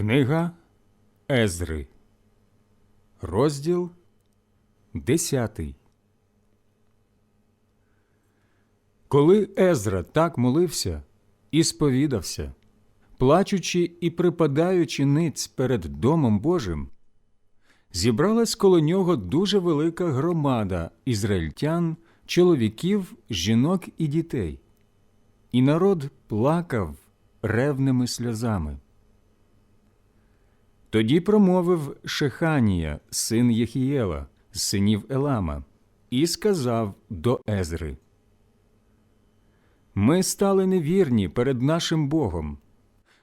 Книга Езри, розділ 10 Коли Езра так молився і сповідався, плачучи і припадаючи ниць перед Домом Божим, зібралась коло нього дуже велика громада ізраїльтян, чоловіків, жінок і дітей, і народ плакав ревними сльозами. Тоді промовив Шеханія, син Єхієла, синів Елама, і сказав до Езри: Ми стали невірні перед нашим Богом,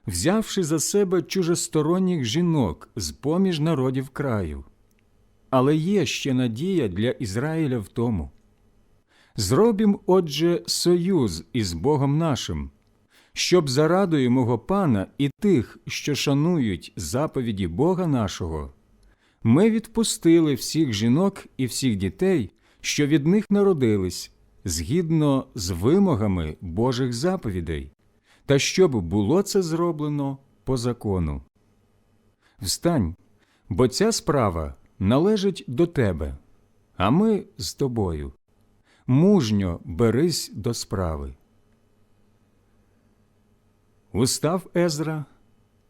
взявши за себе чужесторонніх жінок з поміж народів краю. Але є ще надія для Ізраїля в тому. Зробім, отже, союз із Богом нашим, щоб за радою мого пана і тих, що шанують заповіді Бога нашого, ми відпустили всіх жінок і всіх дітей, що від них народились, згідно з вимогами Божих заповідей, та щоб було це зроблено по закону. Встань, бо ця справа належить до тебе, а ми з тобою. Мужньо берись до справи. Устав Езра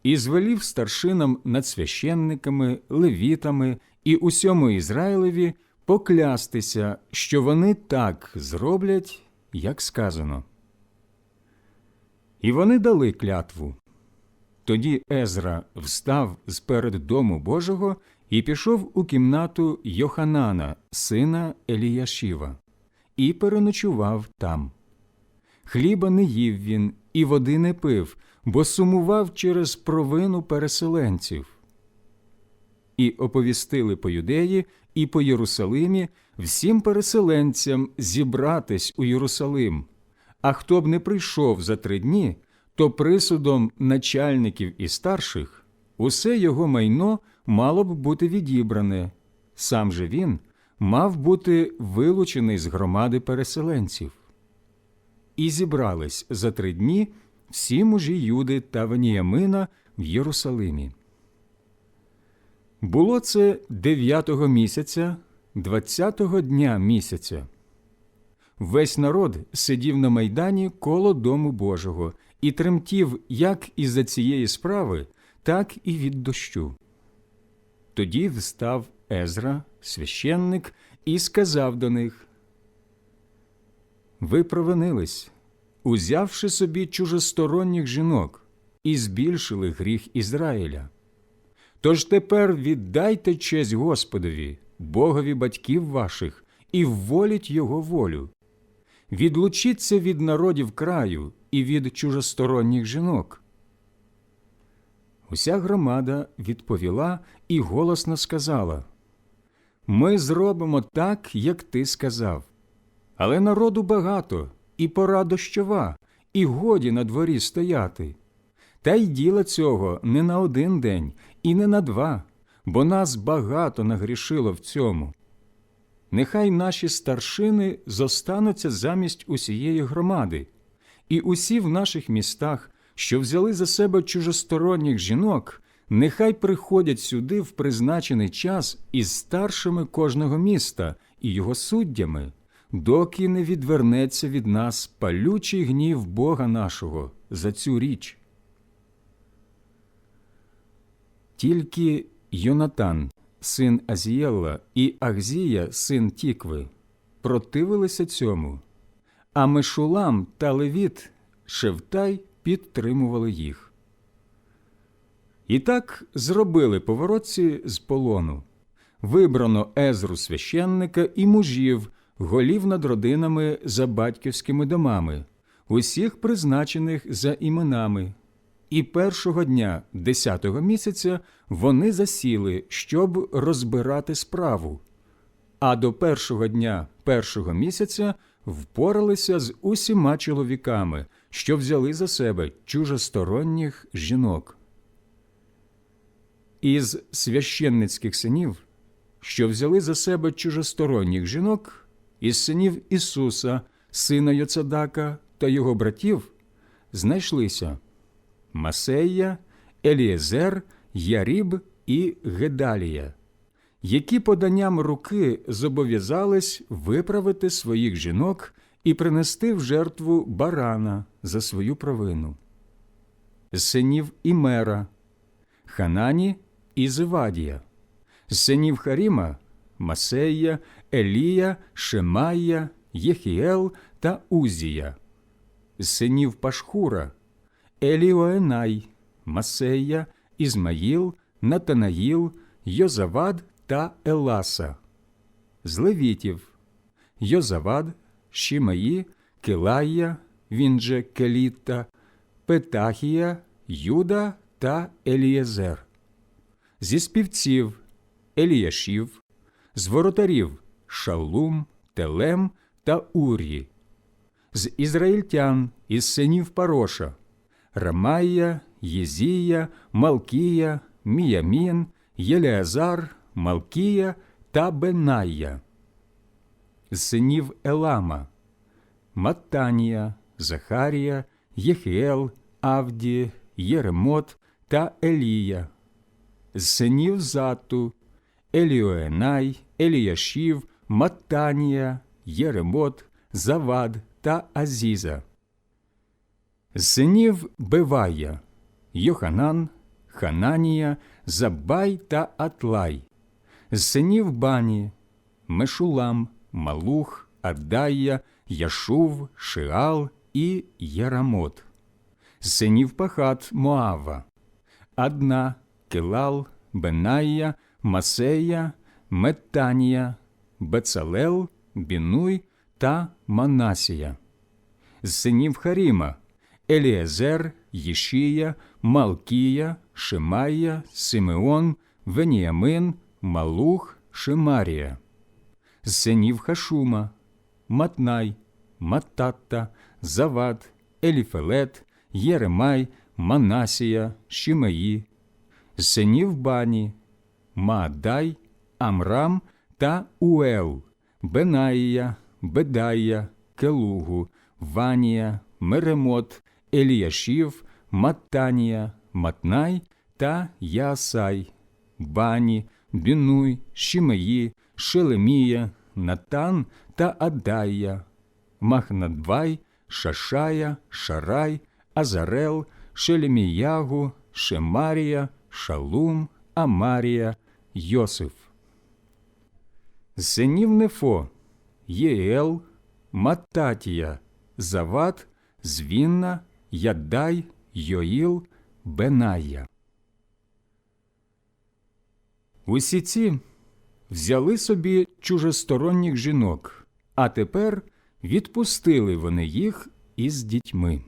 і звелів старшинам над священниками, левітами і усьому Ізраїлеві поклястися, що вони так зроблять, як сказано. І вони дали клятву. Тоді Езра встав з перед дому Божого і пішов у кімнату Йоханана, сина Еліяшіва, і переночував там. Хліба не їв він і води не пив, бо сумував через провину переселенців. І оповістили по юдеї і по Єрусалимі всім переселенцям зібратись у Єрусалим. А хто б не прийшов за три дні, то присудом начальників і старших усе його майно мало б бути відібране. Сам же він мав бути вилучений з громади переселенців. І зібрались за три дні всі мужі Юди та Веніямина в Єрусалимі. Було це дев'ятого місяця, двадцятого дня місяця. Весь народ сидів на майдані коло дому Божого і тремтів як із за цієї справи, так і від дощу. Тоді встав Езра, священник, і сказав до них Ви провинились, узявши собі чужесторонніх жінок, і збільшили гріх Ізраїля. Тож тепер віддайте честь Господові, Богові батьків ваших, і вволіть Його волю. Відлучіться від народів краю і від чужосторонніх жінок. Уся громада відповіла і голосно сказала Ми зробимо так, як ти сказав. Але народу багато, і пора дощова, і годі на дворі стояти. Та й діла цього не на один день і не на два, бо нас багато нагрішило в цьому. Нехай наші старшини зостануться замість усієї громади, і усі в наших містах, що взяли за себе чужосторонніх жінок, нехай приходять сюди в призначений час із старшими кожного міста і його суддями, доки не відвернеться від нас палючий гнів Бога нашого за цю річ. Тільки Йонатан, син Азієла, і Ахзія, син Тікви, противилися цьому, а Мешулам та Левіт Шевтай підтримували їх. І так зробили поворотці з полону. Вибрано Езру священника і мужів, голів над родинами за батьківськими домами, усіх призначених за іменами. І першого дня десятого місяця вони засіли, щоб розбирати справу. А до першого дня першого місяця впоралися з усіма чоловіками, що взяли за себе чужосторонніх жінок. Із священницьких синів, що взяли за себе чужосторонніх жінок, із синів Ісуса, сина Йоцедака та його братів, знайшлися Масея, Елієзер, Яріб і Гедалія, які поданням руки зобов'язались виправити своїх жінок і принести в жертву барана за свою провину. Синів Імера, Ханані і Зевадія, синів Харіма Масея, Елія, Шемая, Єхіел та Узія, з синів Пашхура, Еліоенай, Масея, Ізмаїл, Натанаїл, Йозавад та Еласа, з левітів Йозавад, Шімаї, Килая, він же Келіта, Петахія, Юда та Елієзер, зі співців Еліяшів, з воротарів Шалум, Телем та Ур'ї, з ізраїльтян із синів Пароша, Рамая, Єзія, Малкія, Міямін, Єлеазар, Малкія та Бенайя, з синів Елама, Маттанія, Захарія, Єхіел, Авді, Єремот та Елія, з синів Зату, Еліоенай, Еліяшів, Маттанія, Єремот, Завад та Азіза. Синів Бевая, Йоханан, Хананія, Забай та Атлай, синів Бані, Мешулам, Малух, Аддая, Яшув, Шиал і Єрамот, з синів Пахат Моава, Адна, Килал, Бенайя, Масея, Меттанія, Бецалел, Бінуй та Манасія, з синів Харіма, Еліезер, Єшія, Малкія, Шимая, Симеон, Веніамин, Малух, Шимарія, з синів Хашума, Матнай, Мататта, Завад, Еліфелет, Єремай, Манасія, Шімеї, з синів Бані, Маадай, Амрам та Уел, Бенаїя, Бедая, Келугу, Ванія, Меремот, Еліяшів, Маттанія, Матнай та Ясай, Бані, Бінуй, Шімеї, Шелемія, Натан та Адая, Махнадвай, Шашая, Шарай, Азарел, Шелеміягу, Шемарія, Шалум, Амарія, Йосиф. Синів Нефо, Єел, Маттатія, Зават, Звінна, Яддай, Йоїл, Беная. Усі ці взяли собі чужесторонніх жінок, а тепер відпустили вони їх із дітьми.